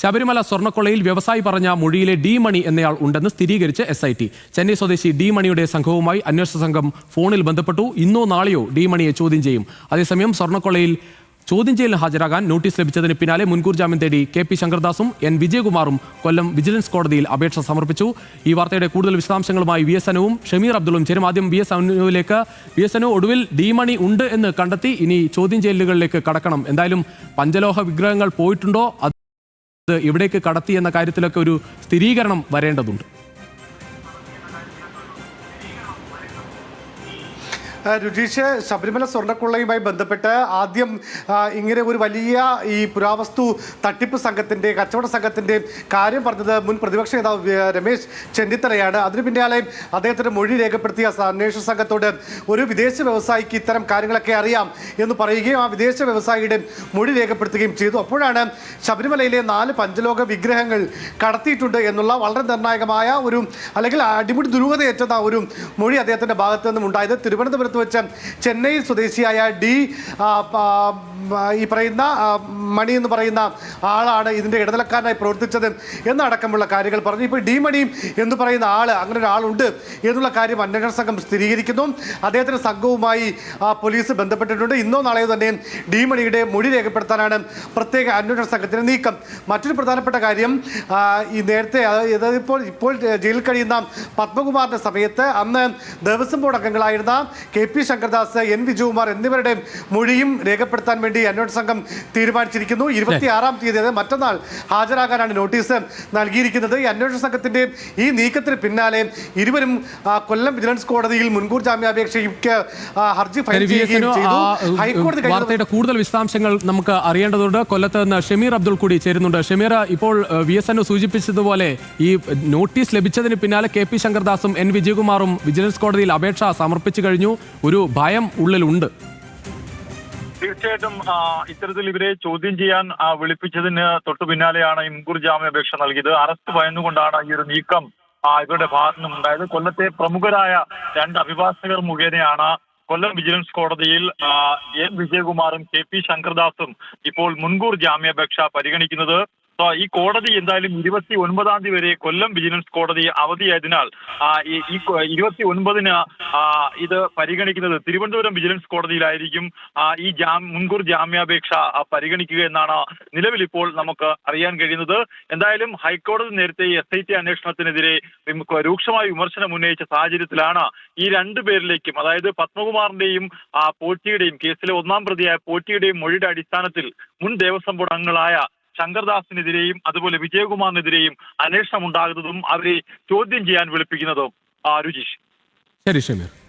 ശബരിമല സ്വർണക്കൊള്ളയിൽ വ്യവസായി പറഞ്ഞ മൊഴിയിലെ ഡി മണി എന്നയാൾ ഉണ്ടെന്ന് സ്ഥിരീകരിച്ച് എസ് ഐ ടി ചെന്നൈ സ്വദേശി ഡി മണിയുടെ സംഘവുമായി അന്വേഷണ സംഘം ഫോണിൽ ബന്ധപ്പെട്ടു. ഇന്നോ നാളെയോ ഡി മണിയെ ചോദ്യം ചെയ്യും. അതേസമയം സ്വർണക്കൊള്ളയിൽ ചോദ്യം ചെയ്യലിന് ഹാജരാകാൻ നോട്ടീസ് ലഭിച്ചതിന് പിന്നാലെ മുൻകൂർ ജാമ്യം തേടി കെ പി ശങ്കർദാസും എൻ വിജയകുമാറും കൊല്ലം വിജിലൻസ് കോടതിയിൽ അപേക്ഷ സമർപ്പിച്ചു. ഈ വാർത്തയുടെ കൂടുതൽ വിശദാംശങ്ങളുമായി വി എസ് അനുവും ഷമീർ അബ്ദുളും ചേരും. ആദ്യം വി എസ് അനുവിലേക്ക്. വി എസ് അനു ഒടുവിൽ ഡിമണി ഉണ്ട് എന്ന് കണ്ടെത്തി ഇനി ചോദ്യം ചെയ്യലുകളിലേക്ക് കടക്കണം. എന്തായാലും പഞ്ചലോഹ വിഗ്രഹങ്ങൾ പോയിട്ടുണ്ടോ? എവിടേക്ക് കടത്തി എന്ന കാര്യത്തിലൊക്കെ ഒരു സ്ഥിരീകരണം വരേണ്ടതുണ്ട്. രുചീഷ് ശബരിമല സ്വർണക്കൊള്ളയുമായി ബന്ധപ്പെട്ട് ആദ്യം ഇങ്ങനെ ഒരു വലിയ ഈ പുരാവസ്തു തട്ടിപ്പ് സംഘത്തിന്റെ കച്ചവട സംഘത്തിന്റെ കാര്യം പറഞ്ഞത് മുൻ പ്രതിപക്ഷ നേതാവ് രമേശ് ചെന്നിത്തലയാണ്. അതിന് പിന്നാലെ അദ്ദേഹത്തിന്റെ മൊഴി രേഖപ്പെടുത്തിയ അന്വേഷണ സംഘത്തോട് ഒരു വിദേശ വ്യവസായിക്ക് ഇത്തരം കാര്യങ്ങളൊക്കെ അറിയാം എന്ന് പറയുകയും ആ വിദേശ വ്യവസായിയുടെ മൊഴി രേഖപ്പെടുത്തുകയും ചെയ്തു. അപ്പോഴാണ് ശബരിമലയിലെ നാല് പഞ്ചലോക വിഗ്രഹങ്ങൾ കടത്തിയിട്ടുണ്ട് എന്നുള്ള വളരെ നിർണായകമായ ഒരു അല്ലെങ്കിൽ അടിമുടി ദുരൂഹതയേറ്റുന്ന ഒരു മൊഴി അദ്ദേഹത്തിന്റെ ഭാഗത്തു നിന്നും ഉണ്ടായത് തിരുവനന്തപുരത്ത് വെച്ച് ചെന്നൈ സ്വദേശിയായ ഡി ഈ പറയുന്ന മണി എന്ന് പറയുന്ന ആളാണ് ഇതിന്റെ ഇടനിലക്കാരനായി പ്രവർത്തിച്ചത് എന്നടക്കമുള്ള കാര്യങ്ങൾ പറഞ്ഞു. ഇപ്പോൾ ഡി മണി എന്ന് പറയുന്ന ആൾ അങ്ങനെ ഒരാളുണ്ട് എന്നുള്ള കാര്യം അന്വേഷണ സംഘം സ്ഥിരീകരിക്കുന്നു. അദ്ദേഹത്തിന്റെ സംഘവുമായി പോലീസ് ബന്ധപ്പെട്ടിട്ടുണ്ട്. ഇന്നോ നാളെയോ തന്നെ ഡി മണിയുടെ മൊഴി രേഖപ്പെടുത്താനാണ് പ്രത്യേക അന്വേഷണ സംഘത്തിന് നീക്കം. മറ്റൊരു പ്രധാനപ്പെട്ട കാര്യം ഈ നേരത്തെ ഇപ്പോൾ ഇപ്പോൾ ജയിലിൽ കഴിയുന്ന പത്മകുമാറിന്റെ സമയത്ത് അന്ന് Devaswom board അംഗങ്ങളായിരുന്ന K P Shankardas N Vijayakumar എന്നിവരുടെ മൊഴിയും രേഖപ്പെടുത്താൻ വേണ്ടി അന്വേഷണ സംഘം തീരുമാനിച്ചിരിക്കുന്നു. ഇരുപത്തിയാറാം തീയതി അതായത് മറ്റന്നാൾ ഹാജരാകാനാണ് നോട്ടീസ് നൽകിയിരിക്കുന്നത്. ഈ അന്വേഷണ സംഘത്തിന്റെ ഈ നീക്കത്തിന് പിന്നാലെ ഇരുവരും കൊല്ലം വിജിലൻസ് കോടതിയിൽ മുൻകൂർ ജാമ്യാപേക്ഷയ്ക്ക് ഹർജി ഫയൽ ചെയ്യുകയും ചെയ്തു. ഹൈക്കോടതി കൂടുതൽ വിശദാംശങ്ങൾ നമുക്ക് അറിയേണ്ടതുണ്ട്. കൊല്ലത്ത് നിന്ന് ഷമീർ അബ്ദുൾ കൂടി ചേരുന്നുണ്ട്. ഷമീർ ഇപ്പോൾ വി എസ് എൻ സൂചിപ്പിച്ചതുപോലെ ഈ നോട്ടീസ് ലഭിച്ചതിന് പിന്നാലെ കെ പി ശങ്കർദാസും എൻ വിജയകുമാറും വിജിലൻസ് കോടതിയിൽ അപേക്ഷ സമർപ്പിച്ചു കഴിഞ്ഞു. ഒരു ഭയം ഉള്ളിലുണ്ട്. തീർച്ചയായിട്ടും ഇത്തരത്തിൽ ഇവരെ ചോദ്യം ചെയ്യാൻ വിളിപ്പിച്ചതിന് തൊട്ടു പിന്നാലെയാണ് മുൻകൂർ ജാമ്യാപേക്ഷ നൽകിയത്. അറസ്റ്റ് ഭയന്നുകൊണ്ടാണ് ഈ ഒരു നീക്കം ഇവരുടെ ഭാഗത്തു നിന്നും ഉണ്ടായത് കൊല്ലത്തെ പ്രമുഖരായ രണ്ട് അഭിഭാഷകർ മുഖേനയാണ് കൊല്ലം വിജിലൻസ് കോടതിയിൽ എൻ. വിജയകുമാറും കെ. പി. ശങ്കർദാസും ഇപ്പോൾ മുൻകൂർ ജാമ്യാപേക്ഷ പരിഗണിക്കുന്നത്. ഈ കോടതി എന്തായാലും ഇരുപത്തി ഒൻപതാം തീയതി വരെ കൊല്ലം വിജിലൻസ് കോടതി അവധിയായതിനാൽ ഈ- ഇരുപത്തി ഒൻപതിന് ഇത് പരിഗണിക്കുന്നത് തിരുവനന്തപുരം വിജിലൻസ് കോടതിയിലായിരിക്കും. ഈ ജാം മുൻകൂർ ജാമ്യാപേക്ഷ പരിഗണിക്കുക എന്നാണ് നിലവിൽ ഇപ്പോൾ നമുക്ക് അറിയാൻ കഴിയുന്നത്. എന്തായാലും ഹൈക്കോടതി നേരത്തെ എസ് ഐ ടി അന്വേഷണത്തിനെതിരെ രൂക്ഷമായ വിമർശനം ഉന്നയിച്ച സാഹചര്യത്തിലാണ് ഈ രണ്ടു പേരിലേക്കും അതായത് പത്മകുമാറിന്റെയും പോറ്റിയുടെയും കേസിലെ ഒന്നാം പ്രതിയായ പോറ്റിയുടെയും മൊഴിയുടെ അടിസ്ഥാനത്തിൽ മുൻ ദേവസ്വം ബോർഡ് അംഗങ്ങളായ ശങ്കർദാസിനെതിരെയും അതുപോലെ വിജയകുമാറിനെതിരെയും അന്വേഷണം ഉണ്ടാകുന്നതും അവരെ ചോദ്യം ചെയ്യാൻ വിളിപ്പിക്കുന്നതും രുചീഷ്. ശരി ഷമീർ.